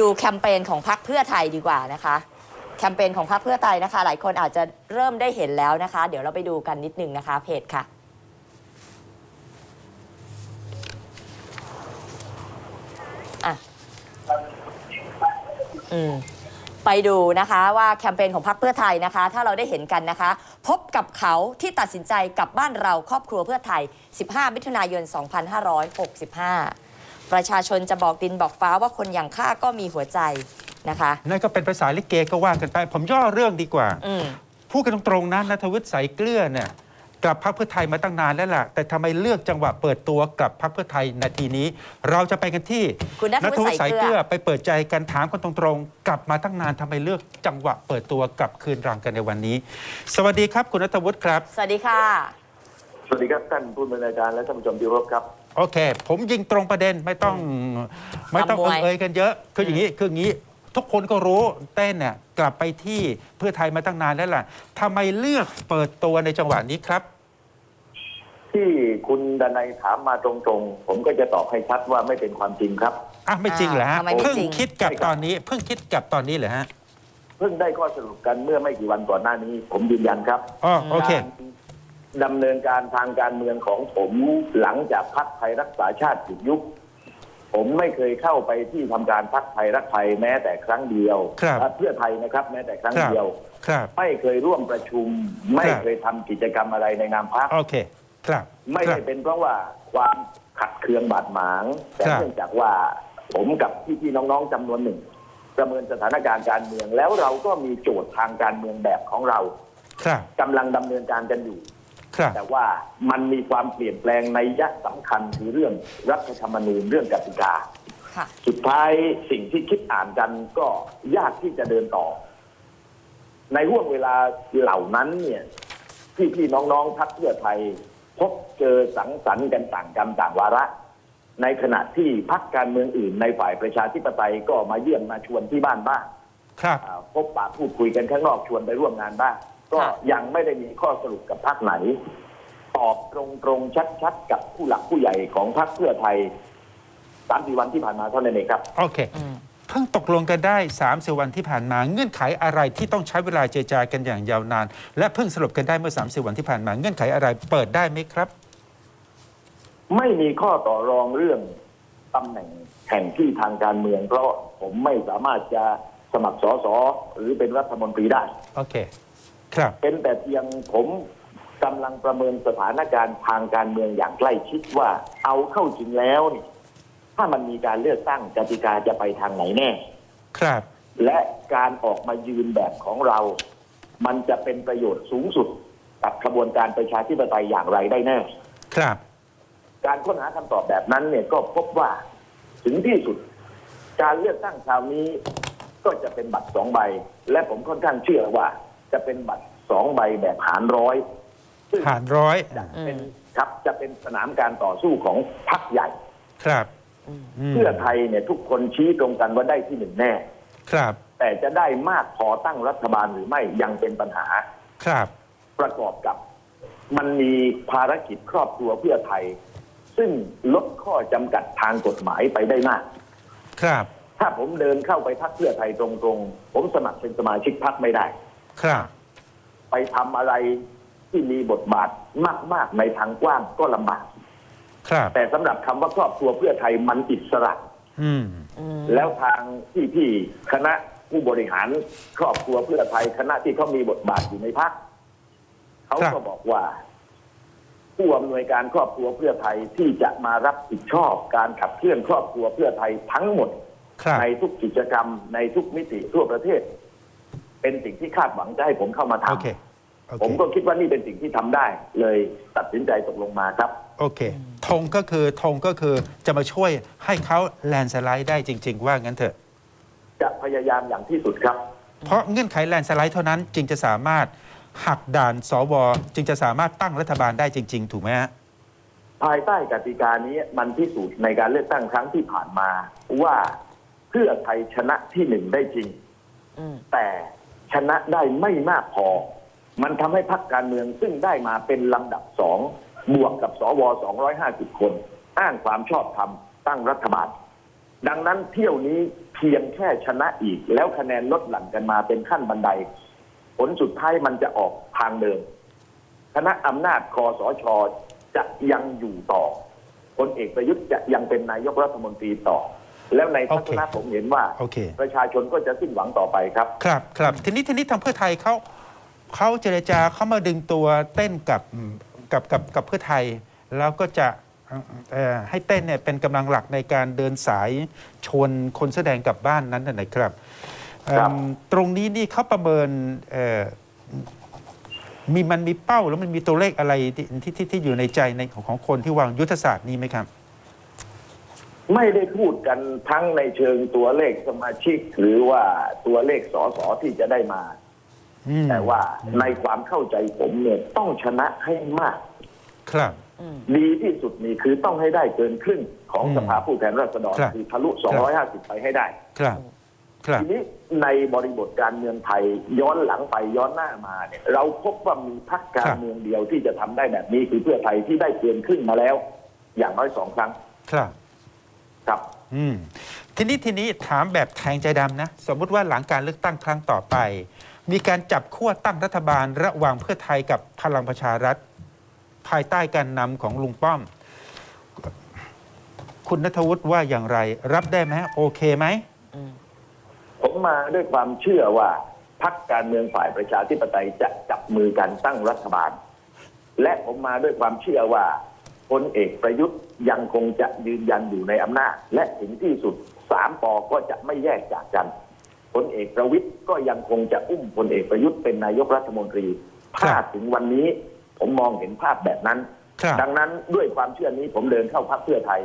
ดูแคมเปญของพรรคเพื่อไทยดีกว่านะคะ แคมเปญของพรรคเพื่อไทยนะคะ หลายคนอาจจะเริ่มได้เห็นแล้วนะคะ เดี๋ยวเราไปดูกันนิดนึงนะคะ เพจค่ะ อะ อืมไปดูนะคะว่าแคมเปญของพรรคเพื่อไทยนะคะ ถ้าเราได้เห็นกันนะคะ พบกับเขาที่ตัดสินใจกลับบ้านเราครอบครัวเพื่อไทย 15 มิถุนายน 2565 ประชาชนจะบอกดินบอกฟ้าว่าคนอย่างข้าก็มีหัวใจนะคะ นั่นก็เป็นภาษาลิเกก็ว่ากันไป ผมย่อเรื่องดีกว่า อืมพูดกันตรงๆนะนัทวุฒิใสเกลือเนี่ยกลับพักเพื่อไทยมาตั้งนานแล้วล่ะ แต่ทำไมเลือกจังหวะเปิดตัวกลับพักเพื่อไทยนาทีนี้ เราจะไปกันที่คุณณัฐวุฒิใสเกลือไปเปิดใจกันถามกันตรงๆ กลับมาตั้งนานทำไมเลือกจังหวะเปิดตัวกลับคืนรังกันในวันนี้ สวัสดีครับคุณนัทวุฒิครับ สวัสดีค่ะ สวัสดีครับท่านผู้บริการและท่านผู้ชมที่เคารพครับ โอเค ผมยิงตรงประเด็นไม่ต้องไม่ต้องทำมวยเอ่ยกันเยอะ คืออย่างนี้คืออย่างนี้ทุกคนก็รู้เต้นเนี่ยกลับไปที่เพื่อไทยมาตั้งนานแล้วล่ะทำไมเลือกเปิดตัวในจังหวะนี้ครับ ที่คุณดนัยถามมาตรงๆ ผมก็จะตอบให้ชัดว่าไม่เป็นความจริงครับอะไม่จริงเหรอฮะอ่าทำไมไม่เพิ่งจริงคิดกับตอนนี้ เพิ่งคิดกับตอนนี้เหรอฮะเพิ่งได้ข้อสรุปกันเมื่อไม่กี่วันก่อนหน้านี้ ผมยืนยันครับอ๋อโอเคการ ดำเนินการทางการเมืองของผมหลังจากพักไทยรักษาชาติถูกยุบผมไม่เคยเข้าไปที่ทำการพักไทยรักไทยแม้แต่ครั้งเดียวครับเอ่อเพื่อไทยนะครับแม้แต่ครั้งครับเดียวครับไม่เคยร่วมประชุม ไม่ครับเคยทำกิจกรรมอะไรในนามพักโอเค ครับ ไม่ครัได้บเป็นเพราะว่าความขัดเคืองบาดหมาง แต่ครับเนื่องจากว่าผมกับพี่ๆน้องๆจำนวนหนึ่ง ประเมินสถานการณ์การเมืองแล้วเราก็มีโจทย์ทางการเมืองแบบของเราครับกำลังดำเนินการกันอยู่ครับ แต่ว่ามันมีความเปลี่ยนแปลงในยะสำคัญคือเรื่องรัฐธรรมนูญเรื่องกติกาค่ะสุดท้ายสิ่งที่คิดอ่านกันก็ยากที่จะเดินต่อ ในห่วงเวลาเหล่านั้นเนี่ยพี่พี่ๆน้องๆพักเพื่อไทย พบเจอสังสรรค์กันต่างกรรมต่างวาระ ในขณะที่พักการเมืองอื่น ในฝ่ายประชาธิปไตยก็มาเยี่ยมมาชวนที่บ้านบ้างครับอ่าพบปะพูดคุยกันข้างนอกชวนไปร่วมงานบ้าง ก็ค่ะยังไม่ได้มีข้อสรุปกับพักไหน ตอบตรงๆชัดๆ กับผู้หลักผู้ใหญ่ของพักเพื่อไทยสามสี่วันที่ผ่านมาเท่านั้นเองครับ โอเคอืมเพิ่งตกลงกันได้3ามสิวันที่ผ่านมาเงื่อนไขอะไรที่ต้องใช้เวลาเจรจากันอย่างยาวนาน และเพิ่งสรุปกันได้เมื่อ3ามสิวันที่ผ่านมาเงื่อนไขอะไรเปิดได้ไหมครับ ไม่มีข้อต่อรองเรื่องตำแหน่งแห่งที่ทางการเมือง เพราะผมไม่สามารถจะสมัครสอสอหรือเป็นรัฐมนตรีได้ โอเค ครับ เป็นแต่เพียงผมกำลังประเมินสถานการณ์ทางการเมืองอย่างใกล้ชิดว่าเอาเข้าจริงแล้วนี่ถ้ามันมีการเลือกตั้งกติกาจะไปทางไหนแน่ ครับ และการออกมายืนแบบของเรา มันจะเป็นประโยชน์สูงสุดกับขบวนการประชาธิปไตยอย่างไรได้แน่ ครับ การค้นหาคำตอบแบบนั้นเนี่ยก็พบว่าถึงที่สุด การเลือกตั้งคราวนี้ก็จะเป็นบัตรสองใบ และผมค่อนข้างเชื่อว่า จะเป็นบัตรสองใบแบบหารร้อยซึ่งผ่านร้อยจะเป็นครับจะเป็นสนามการต่อสู้ของพรรคใหญ่ ครับมเพื่อไทยเนี่ยทุกคนชี้ตรงกันว่าได้ที่หนึ่งแน่ ครับ แต่จะได้มากพอตั้งรัฐบาลหรือไม่ยังเป็นปัญหา ครับ ประกอบกับมันมีภารกิจครอบครัวเพื่อไทย ซึ่งลดข้อจำกัดทางกฎหมายไปได้มาก ครับ ถ้าผมเดินเข้าไปพักเพื่อไทยตรงๆ ผมสมัครเป็นสมาชิกพักไม่ได้ ครับ ไปทำอะไรที่มีบทบาทมาก ๆ ในทางกว้างก็ลำบาก ครับ แต่สำหรับคำว่าครอบครัวเพื่อไทยมันอิสระ อืม อืมแล้วทางที่พี่คณะผู้บริหารครอบครัวเพื่อไทยคณะที่เขามีบทบาทอยู่ในพักเขาครัก็บ บอกว่า ผู้อำนวยการครอบครัวเพื่อไทยที่จะมารับผิดชอบการขับเคลื่อนครอบครัวเพื่อไทยทั้งหมด ครับ ในทุกกิจกรรมในทุกมิติทั่วประเทศ เป็นสิ่งที่คาดหวังจะให้ผมเข้ามาโอเคทำโอเคผมก็คิดว่านี่เป็นสิ่งที่ทำได้ เลยตัดสินใจตกลงมาครับ โอเคธงก็คือธงก็คือจะมาช่วยให้เขาแลนด์สไลด์ได้จริง ๆ ว่างั้นเถอะ จะพยายามอย่างที่สุดครับ เพราะเงื่อนไขแลนด์สไลด์เท่านั้นจึงจะสามารถหักด่านสวจึงจะสามารถตั้งรัฐบาลได้จริง ๆ ถูกไหมฮะ ภายใต้กติกานี้มันพิสูจน์ในการเลือกตั้งครั้งที่ผ่านมา ว่าเพื่อไทยชนะที่หนึ่งได้จริง อืมแต่ ชนะได้ไม่มากพอ มันทำให้พรรคการเมืองซึ่งได้มาเป็นลำดับสองบวกกับสว250คน อ้างความชอบธรรมตั้งรัฐบาล ดังนั้นเที่ยวนี้เพียงแค่ชนะอีก แล้วคะแนนลดหลั่นกันมาเป็นขั้นบันได ผลสุดท้ายมันจะออกทางเดิมคณะอำนาจคอสชจะยังอยู่ต่อพลเอกประยุทธ์จะยังเป็นนายกรัฐมนตรีต่อ แล้วในทัศนะโอเคผมเห็นว่าโอเค ประชาชนก็จะสิ้นหวังต่อไปครับ ครับครับทีนี้ทีนี้ทางเพื่อไทยเขาเขาเจรจาเขามาดึงตัวเต้นกับกับกับกับเพื่อไทย แล้วก็จะเอ่อให้เต้นเนี่ยเป็นกำลังหลักในการเดินสายชวนคนแสอแดงกลับบ้านนั้นน่ะนะครับเอิ่มครับ ตรงนี้นี่เขาประเมินเอ่อมีมันมีเป้าแล้วมันมีตัวเลขอะไรที่ที่ที่ที่อยู่ในใจในของของคนที่วางยุทธศาสตร์นี้ไหมครับ ไม่ได้พูดกันทั้งในเชิงตัวเลขสมาชิก หรือว่าตัวเลขสอสอที่จะได้มาอืมแต่ว่าในความเข้าใจผมเนี่ยต้องชนะให้มาก ครับอืมดีที่สุดนี่คือต้องให้ได้เกินครึ่งของอืมสภาผู้แทนราษฎรครับคือทะลุ 250 ไปให้ได้ ครับ ครับ ทีนี้ในบริบทการเมืองไทยย้อนหลังไปย้อนหน้ามาเนี่ย เราพบว่ามีพรรคการเมืองเดียวที่จะทำได้แบบนี้คือเพื่อไทยที่ได้เกินครึ่งมาแล้ว อย่างน้อยสองครั้ง ครับ ครับอืมทีนี้ทีนี้ถามแบบแทงใจดำนะ สมมุติว่าหลังการเลือกตั้งครั้งต่อไป มีการจับขั้วตั้งรัฐบาลระหว่างเพื่อไทยกับพลังประชารัฐ ภายใต้การนำของลุงป้อม คุณนัทวุฒิว่าอย่างไร รับได้ไหมโอเคไหมอืมผมมาด้วยความเชื่อว่าพรรคการเมืองฝ่ายประชาธิปไตยจะจับมือกันตั้งรัฐบาล และผมมาด้วยความเชื่อว่า พลเอกประยุทธ์ยังคงจะยืนยันอยู่ในอำนาจ และถึงที่สุดสามปอก็จะไม่แยกจากกันพลเอกประวิทย์ก็ยังคงจะอุ้มพลเอกประยุทธ์เป็นนายกรัฐมนตรีครับถ้าถึงวันนี้ผมมองเห็นภาพแบบนั้นครับดังนั้นด้วยความเชื่อนี้ผมเดินเข้าพรรคเพื่อไทย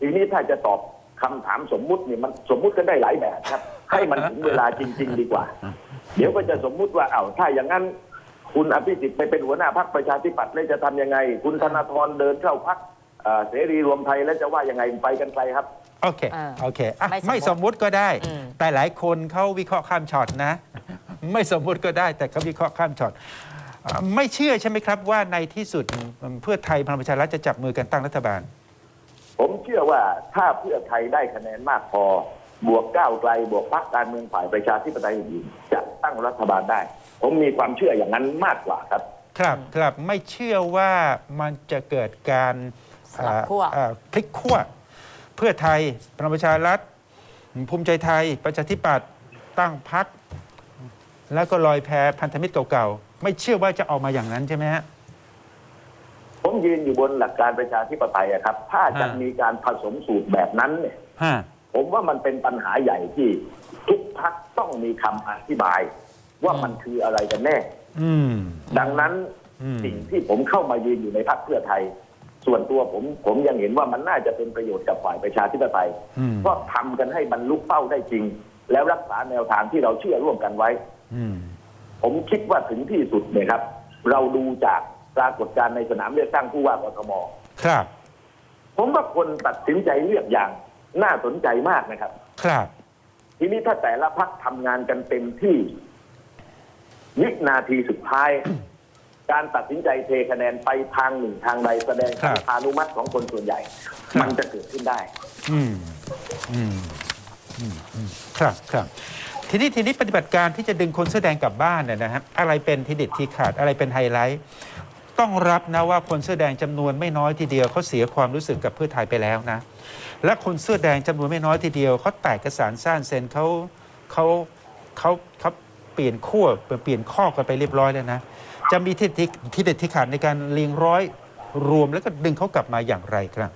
ทีนี้ถ้าจะตอบคำถามสมมุติเนี่ยมันสมมุติกันได้หลายแบบครับ ให้มันถึงเวลาจริง ๆ ดีกว่า เดี๋ยวก็จะสมมุติว่าเอา้าถ้าอย่างนั้น คุณอภิสิทธิ์ไปเป็นหัวหน้าพรรคประชาธิปัตย์แล้วจะทำยังไง คุณธนาธรเดินเข้าพรรคเอ่อเสรีรวมไทยแล้วจะว่ายังไงไปกันไกลครับ โอเค อ่าโอเคอะไม่สมมุติไม่สมมุติก็ได้ อืม แต่หลายคนเขาวิเคราะห์ข้ามช็อตนะ ไม่สมมุติก็ได้แต่เขาวิเคราะห์ข้ามช็อตอ่าไม่เชื่อใช่ไหมครับว่าในที่สุดเพื่อไทยพลังประชารัฐจะจับมือกันตั้งรัฐบาล ผมเชื่อว่าถ้าเพื่อไทยได้คะแนนมากพอ บวกก้าวไกลบวกพรรคการเมืองฝ่ายประชาธิปไตยอื่นๆจะตั้งรัฐบาลได้ ผมมีความเชื่ออย่างนั้นมากกว่าครับ ครับครับไม่เชื่อว่ามันจะเกิดการสลับขั้วเอ่อพลิกขั้วเพื่อไทยพลังประชารัฐ ภูมิใจไทย ประชาธิปัตย์ตั้งพัก แล้วก็ลอยแพพันธมิตรเก่าๆไม่เชื่อว่าจะออกมาอย่างนั้นใช่ไหมฮะ ผมยืนอยู่บนหลักการประชาธิปไตยอะครับ ถ้าจะอ่ามี มีการผสมสูตรแบบนั้นเนี่ย ฮะผมว่ามันเป็นปัญหาใหญ่ที่ทุกพักต้องมีคำอธิบาย ว่ามันคืออะไรกันแน่อืมดังนั้นอืมสิ่งที่ผมเข้ามายืนอยู่ในพรรคเพื่อไทย ส่วนตัวผมผมยังเห็นว่ามันน่าจะเป็นประโยชน์กับฝ่ายประชาธิปไตยอืมก็ทำกันให้บรรลุเป้าได้จริง แล้วรักษาแนวทางที่เราเชื่อร่วมกันไว้อืมผมคิดว่าถึงที่สุดเนี่ยครับ เราดูจากปรากฏการณ์ในสนามเลือกตั้งผู้ว่ากทมครับ ผมว่าคนตัดสินใจเลือกอย่างน่าสนใจมากนะครับ ครับ ทีนี้ถ้าแต่ละพักทำงานกันเต็มที่ วินาทีสุดท้าย การตัดสินใจเทคะแนนไปทางหนึ่งทางใดแสดงครับทานุมัติของคนส่วนใหญ่ครับมันจะเกิดขึ้นได้ อืมอืมอืมอืมครับครับ ทีนี้ทีนี้ปฏิบัติการที่จะดึงคนเสื้อแดงกลับบ้านเนี่ยนะฮะอะไรเป็นทีเด็ดทีขาดอะไรเป็นไฮไลท์ ต้องรับนะว่าคนเสื้อแดงจำนวนไม่น้อยทีเดียวเขาเสียความรู้สึกกับเพื่อไทยไปแล้วนะ และคนเสื้อแดงจำนวนไม่น้อยทีเดียวเขาแตกกระสานสร้างเซนเขาเขาเขาเขา เปลี่ยนขั้วเปลี่ยนข้อกันไปเรียบร้อยแล้วนะ จะมีทีเด็ดทีเด็ดที่ขาดในการเลียงร้อยรวมแล้วก็ดึงเขากลับมาอย่างไรครับ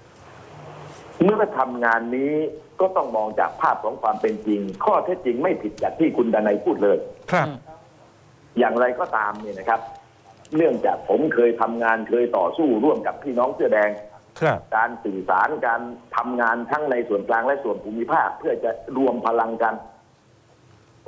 เมื่อทำงานนี้ก็ต้องมองจากภาพของความเป็นจริง ข้อเท็จจริงไม่ผิดจากที่คุณดนัยพูดเลย ครับอืมอย่างไรก็ตามเนี่ยนะครับ เนื่องจากผมเคยทำงานเคยต่อสู้ร่วมกับพี่น้องเสื้อแดงครับการสื่อสารการทำงานทั้งในส่วนกลางและส่วนภูมิภาค เพื่อจะรวมพลังกัน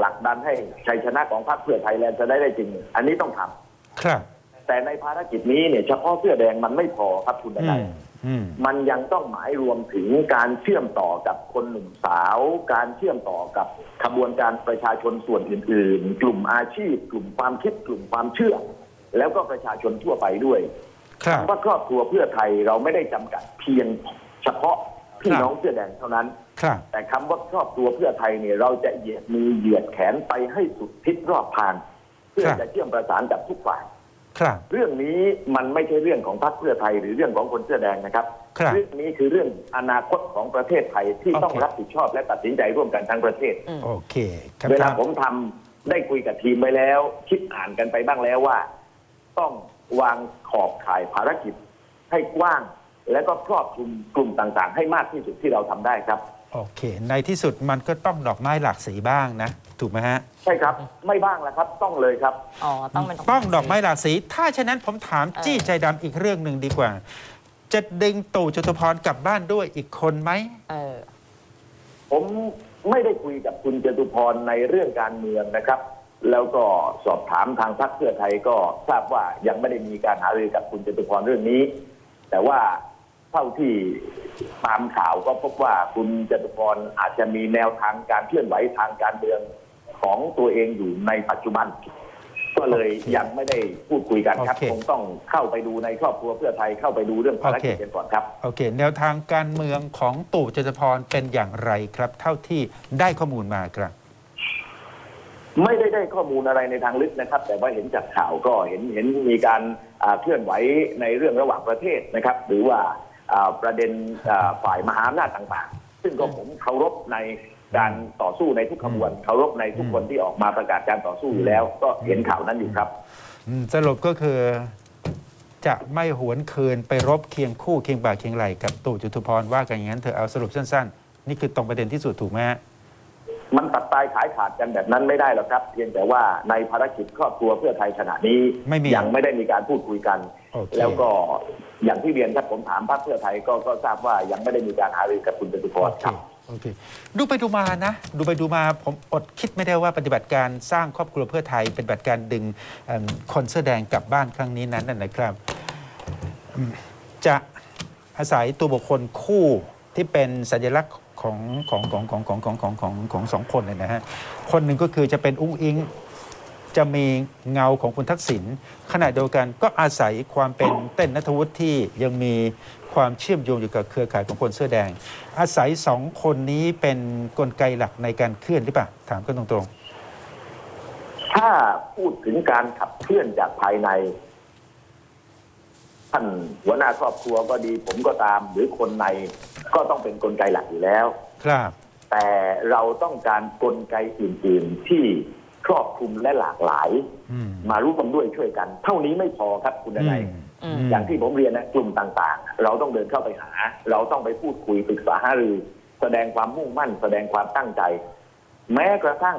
ผลักดันให้ชัยชนะของพรรคเพื่อไทยแลนด์จะได้ได้จริง อันนี้ต้องทำครับ แต่ในภารกิจนี้เนี่ยเฉพาะเสื้อแดงมันไม่พอครับคุณดอืนัยมอืมมันยังต้องหมายรวมถึงการเชื่อมต่อกับคนหนุ่มสาว การเชื่อมต่อกับขบวนการประชาชนส่วนอื่น ๆ กลุ่มอาชีพ กลุ่มความคิดกลุ่มความเชื่อ แล้วก็ประชาชนทั่วไปด้วยครับว่าครอบครัวเพื่อไทยเราไม่ได้จำกัดเพียงเฉพาะพี่น้องเสื้อแดงเท่านั้นครับ แต่คำว่าครอบครัวเพื่อไทยเนี่ยเราจะเหยียดมือเหยียดแขนไปให้สุดทิศรอบทาง เพื่อครับจะเชื่อมประสานกับทุกฝ่ายครับเรื่องนี้มันไม่ใช่เรื่องของพรรคเพื่อไทยหรือเรื่องของคนเสื้อแดงนะครับครับเรื่องนี้คือเรื่องอนาคตของประเทศไทยที่โอเคต้องรับผิดชอบและตัดสินใจร่วมกันทั้งประเทศอืมโอเคคำเวลาถามผมทำได้คุยกับทีมไว้แล้ว คิดอ่านกันไปบ้างแล้วว่า ต้องวางขอบข่ายภารกิจให้กว้าง และก็ครอบคลุมกลุ่มต่างๆ ให้มากที่สุดที่เราทำได้ครับ โอเค ในที่สุดมันก็ต้องดอกไม้หลากสีบ้างนะ ถูกไหมฮะ ใช่ครับ ไม่บ้างแล้วครับ ต้องเลยครับ อ๋อ ต้องเป็นต้องดอกไม้หลากสี ถ้าฉะนั้นผมถามเออจี้ใจดำอีกเรื่องหนึ่งดีกว่า จะดึงตู่จตุพรกลับบ้านด้วยอีกคนไหม เออ ผมไม่ได้คุยกับคุณจตุพรในเรื่องการเมืองนะครับ แล้วก็สอบถามทางพรรคเพื่อไทยก็ทราบว่ายังไม่ได้มีการหารือกับคุณจตุพรเรื่องนี้ แต่ว่า เท่าที่ตามข่าวก็พบว่าคุณจตุพรอาจจะมีแนวทางการเคลื่อนไหวทางการเมืองของตัวเองอยู่ในปัจจุบัน ก็เลยยังไม่ได้พูดคุยกันครับโอเคคงต้องเข้าไปดูในครอบครัวเพื่อไทยเข้าไปดูเรื่องภารกิจโอเคกันก่อนครับโอเค แนวทางการเมืองของตู่จตุพรเป็นอย่างไรครับ เท่าที่ได้ข้อมูลมาครับไม่ได้ได้ข้อมูลอะไรในทางลึกนะครับ แต่ว่าเห็นจากข่าวก็เห็นเห็นมีการอ่าเคลื่อนไหวในเรื่องระหว่างประเทศนะครับ หรือว่าอ่า ประเด็นอ่าฝ่ายมหาอำนาจต่างๆ ซึ่งก็ผมเคารพในการต่อสู้ในทุกขบวนเคารพในทุกคนที่ออกมาประกาศการต่อสู้อยู่แล้ว ก็เห็นข่าวนั้นอยู่ครับอืมสรุปก็คือจะไม่หวนคืนไปรบเคียงคู่เคียงบ่าเคียงไหลกับตู่จตุพรว่ากันอย่างนั้นเธอเอาสรุปสั้นๆ นี่คือตรงประเด็นที่สุดถูกไหมฮะมันตัดตายขายขาดกันแบบนั้นไม่ได้หรอกครับ เพียงแต่ว่าในภารกิจครอบครัวเพื่อไทยขณะนี้ไม่มียังไม่ได้มีการพูดคุยกัน โอเคแล้วก็อย่างที่เรียนครับผมถามพรรคเพื่อไทยก็ก็ทราบว่ายังไม่ได้มีการหารือกับคุณจตุพโอรเคครับ โอเคดูไปดูมานะ ดูไปดูมาผมอดคิดไม่ได้ว่าปฏิบัติการสร้างครอบครัวเพื่อไทยเป็นปฏิบัติการดึงเอิ่มคนเสื้อแดงกลับบ้านครั้งนี้นั้นน่ะนะครับอืมจะอาศัยตัวบุคคลคู่ที่เป็นสัญลักษณ์ของของของของของของของของของสองคนเลยนะฮะคนหนึ่งก็คือจะเป็นอุ้งอิง จะมีเงาของคุณทักษิณขณะเดียวกันก็อาศัยความเป็นเต้นนัทวุฒิที่ยังมีความเชื่อมโยงอยู่กับเครือข่ายของคนเสื้อแดง อาศัยสองคนนี้เป็นกลไกหลักในการเคลื่อนหรือเปล่าถามกันตรงถ้าพูดถึงการขับเคลื่อนจากภายในท่านหัวหน้าครอบครัวก็ดี ผมก็ตาม หรือคนในก็ต้องเป็นกลไกหลักอยู่แล้วๆครับ แต่เราต้องการกลไกอื่นๆที่ ครอบคลุมและหลากหลาย อืมมาร่วมด้วยช่วยกัน เท่านี้ไม่พอครับคุณนายอืม อย่างที่ผมเรียนนะกลุ่มต่างๆ เราต้องเดินเข้าไปหา เราต้องไปพูดคุยปรึกษาหารือ แสดงความมุ่งมั่น แสดงความตั้งใจ แม้กระทั่ง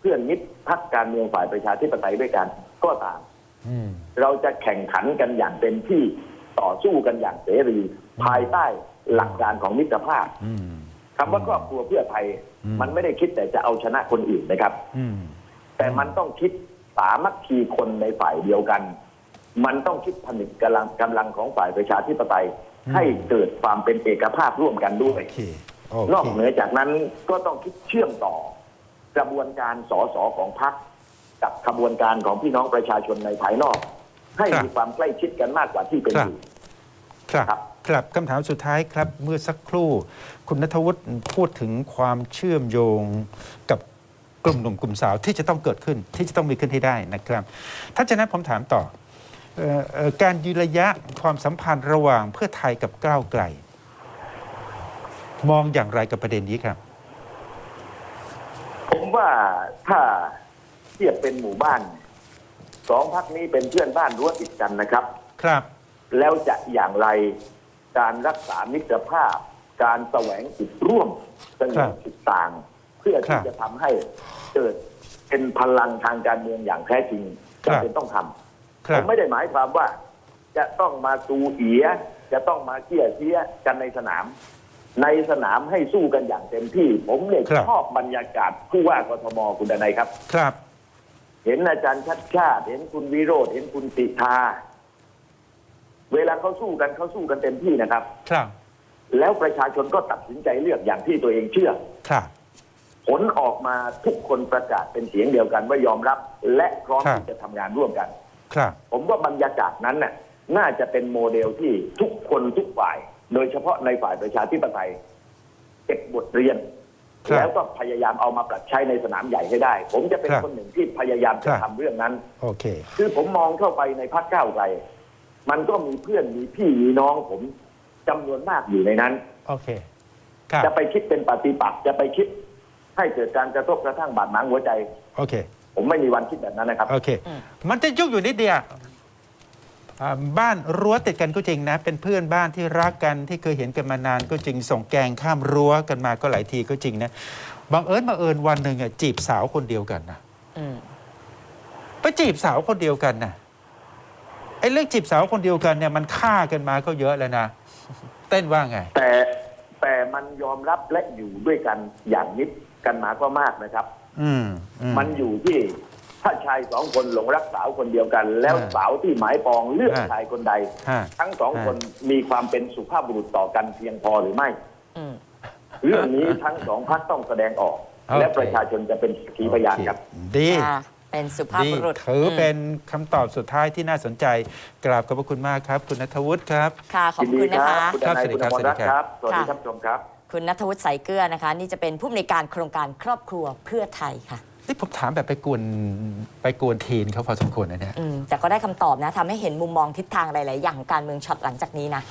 เพื่อนมิตรพักการเมืองฝ่ายประชาธิปไตยด้วยกันก็ตาม อืม เราจะแข่งขันกันอย่างเต็มที่ต่อสู้กันอย่างเสรี ภายใต้หลักการของมิตรภาพอืม คำว่าครอบครัวเพื่อไทย อืม มันไม่ได้คิดแต่จะเอาชนะคนอื่นนะครับ อืม แต่มันต้องคิดสามัคคีคนในฝ่ายเดียวกัน มันต้องคิดผนึกกำลังกำลังของฝ่ายประชาธิปไตยอืมให้เกิดความเป็นเอกภาพร่วมกันด้วย โอเคโอนอกเคเหนือจากนั้นก็ต้องคิดเชื่อมต่อ กระบวนการสอสอของพรรคกับขบวนการของพี่น้องประชาชนในภายนอก ให้มีความใกล้ชิดกันมากกว่าที่เป็นอยู่ ครับ ครับ ครับคำถามสุดท้ายครับ เมื่อสักครู่ คุณนัทวุฒิพูดถึงความเชื่อมโยงกับ กลุ่มหนุ่มกลุ่มสาวที่จะต้องเกิดขึ้นที่จะต้องมีขึ้นให้ได้นะครับถ้าฉะนั้นผมถามต่อเอ่อเอ่อการยืนระยะความสัมพันธ์ระหว่างเพื่อไทยกับก้าวไกล มองอย่างไรกับประเด็นนี้ครับ ผมว่าถ้าเทียบเป็นหมู่บ้านสองพักนี้เป็นเพื่อนบ้านรั้วติดกันนะครับ ครับ แล้วจะอย่างไรการรักษามิตรภาพ การแสวงจุดร่วมสงครับบจุดต่าง เพื่อครัที่บจะทำให้เกิดเป็นพลังทางการเมืองอย่างแท้จริงครัจำบเป็นต้องทำคผรับมไม่ได้หมายความว่า จะต้องมาตูเอีย จะต้องมาเกี้ยเสียกันในสนาม ในสนามให้สู้กันอย่างเต็มที่ ผมเนี่ยครับชอบบรรยากาศผู้ว่ากทมคุณดนัยครับ ครับ เห็นอาจารย์ชัดชาติ เห็นคุณวิโรธเห็นคุณติทาเวลาเขาสู้กันเขาสู้กันเต็มที่นะครับ ครับ แล้วประชาชนก็ตัดสินใจเลือกอย่างที่ตัวเองเชื่อ ครับ ผลออกมาทุกคนประกาศเป็นเสียงเดียวกันว่ายอมรับ และพร้อมครับ ที่จะทำงานร่วมกัน ครับ ผมว่าบรรยากาศนั้นน่ะน่าจะเป็นโมเดลที่ทุกคนทุกฝ่าย โดยเฉพาะในฝ่ายประชาธิปไตยเก็บบทเรียน ครับแล้วก็พยายามเอามาปรับใช้ในสนามใหญ่ให้ได้ ผมจะเป็นครับคนหนึ่งที่พยายามจะครับ ทำเรื่องนั้น โอเค คือผมมองเข้าไปในพรรคก้าวไกลมันก็มีเพื่อนมีพี่มีน้องผมจำนวนมากอยู่ในนั้น โอเค ครับ จะไปคิดเป็นปฏิปักษ์จะไปคิด ให้เกิดการกระทบกระทั่งบาดหมางหัวใจ โอเค ผมไม่มีวันคิดแบบนั้นนะครับ โอเคอืมมันจะยุ่งอยู่นิดเดียวอ่าบ้านรั้วติดกันก็จริงนะ เป็นเพื่อนบ้านที่รักกันที่เคยเห็นกันมานานก็จริง ส่งแกงข้ามรั้วกันมาก็หลายทีก็จริงนะบังเอิญบังเอิญวันหนึ่งอะจีบสาวคนเดียวกันนะอืมไปจีบสาวคนเดียวกันนะไอ้เรื่องจีบสาวคนเดียวกันเนี่ยมันฆ่ากันมาก็เยอะแล้วนะเต้นว่าไง แต่ แต่มันยอมรับและอยู่ด้วยกันอย่างนิดกันมาก็มากนะครับ อืมอืมันอยู่ที่ถ้าชายสองคนหลงรักสาวคนเดียวกัน แล้วอ่าสาวที่หมายปองเลือกอ่า ชายคนใด ฮะ ทั้งสองอ่า คนมีความเป็นสุภาพบุรุษต่อกันเพียงพอหรือไม่ อืม เรื่องนี้ทั้งสองพักต้องแสดงออกโอเคและประชาชนจะเป็นสักขีพยานครับ ดี ค่ะ เป็นสุภาพดีบุรุษถืออมเป็นคำตอบสุดท้ายที่น่าสนใจ กราบขอบพระคุณมากครับ คุณนัทวุฒิครับ ค่ะ ขอบยินดีคุณคนะรัคะคุณทนายครับคุณอมรรัตน์ครับ สวัสดีค่ะท่านผู้ชมครับ คุณนัทวุฒิใสเกลือนะคะ นี่จะเป็นผู้อำนวยการโครงการครอบครัวเพื่อไทยค่ะ นี่ผมถามแบบไปกวนไปกวนทีนเขาพอสมควรนะเนี่ย อืมแต่ก็ได้คำตอบนะทำให้เห็นมุมมองทิศทางหลาย ๆ อย่างของการเมืองช็อตหลังจากนี้นะ